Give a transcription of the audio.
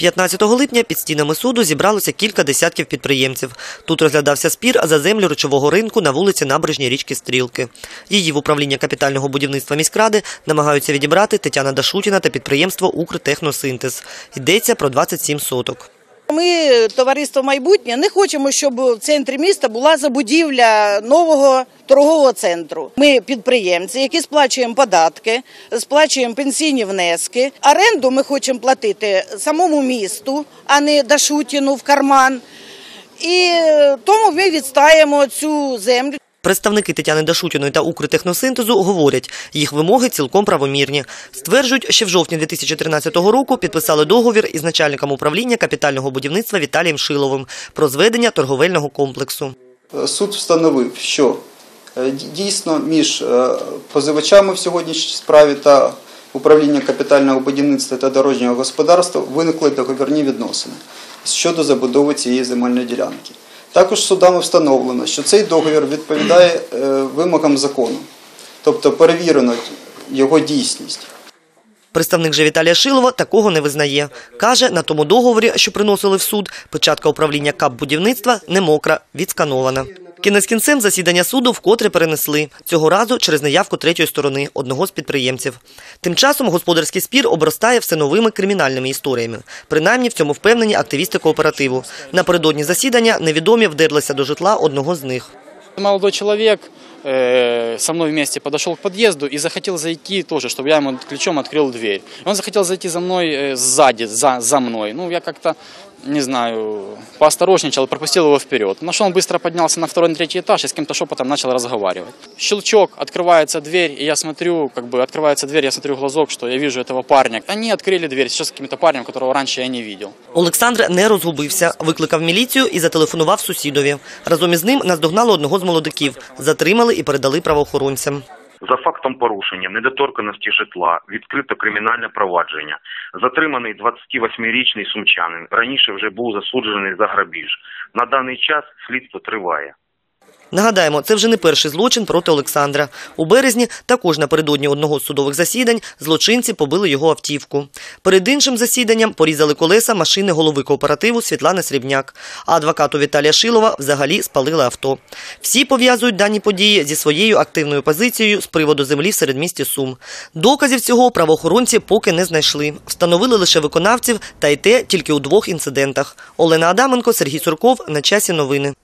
15 липня під стінами суду зібралося кілька десятків підприємців. Тут розглядався спір за землю речового ринку на вулиці Набережній річки Стрілки. Її в управління капітального будівництва міськради намагаються відібрати Тетяна Дашутіна та підприємство «Укртехносинтез». Йдеться про 27 соток. Ми, товариство майбутнє, не хочемо, щоб в центрі міста була забудівля нового торгового центру. Ми підприємці, які сплачуємо податки, сплачуємо пенсійні внески. Оренду ми хочемо платити самому місту, а не Дашутіну в карман. І тому ми відстаємо цю землю. Представники Тетяни Дашутіної та «Укртехносинтезу» говорять, їх вимоги цілком правомірні. Стверджують, ще в жовтні 2013 року підписали договір із начальником управління капітального будівництва Віталієм Шиловим про зведення торговельного комплексу. Суд встановив, що е, дійсно між е, позивачами в сьогоднішній справі та управління капітального будівництва та дорожнього господарства виникли договірні відносини щодо забудови цієї земельної ділянки. Також судами встановлено, що цей договір відповідає е, вимогам закону, тобто перевірено його дійсність. Представник же Віталія Шилова такого не визнає. Каже, на тому договорі, що приносили в суд, печатка управління КАП будівництва не мокра, відсканована. Кінець кінцем засідання суду вкотре перенесли. Цього разу через неявку третьої сторони, одного з підприємців. Тим часом господарський спір обростає все новими кримінальними історіями. Принаймні в цьому впевнені активісти кооперативу. Напередодні засідання невідомі вдерлися до житла одного з них. Молодой человек э, со мной вместе подошел к подъезду и захотел зайти тоже, чтобы я ему ключом открыл дверь. Он захотел зайти за мной э, сзади, за, за мной. Ну, я как-то, не знаю, поосторожничал и пропустил его вперед. Но что он быстро поднялся на второй, на третий этаж и с кем-то шепотом начал разговаривать. Щелчок, открывается дверь, и я смотрю, как бы открывается дверь, я смотрю в глазок, что я вижу этого парня. Они открыли дверь сейчас с каким-то парнем, которого раньше я не видел. Олександр не розгубився, викликав міліцію і зателефонував сусідові. Разом із ним наздогнали одного з молодиків, затримали і передали правоохоронцям. За фактом порушення недоторканості житла відкрито кримінальне провадження. Затриманий 28-річний сумчанин. Раніше вже був засуджений за грабіж. На даний час слідство триває. Нагадаємо, це вже не перший злочин проти Олександра. У березні, також напередодні одного з судових засідань, злочинці побили його автівку. Перед іншим засіданням порізали колеса машини голови кооперативу Світлани Срібняк, а адвокату Віталія Шилова взагалі спалили авто. Всі пов'язують дані події зі своєю активною позицією з приводу землі в середмісті Сум. Доказів цього правоохоронці поки не знайшли. Встановили лише виконавців, та й те тільки у двох інцидентах. Олена Адаменко, Сергій Сурков. На часі новини.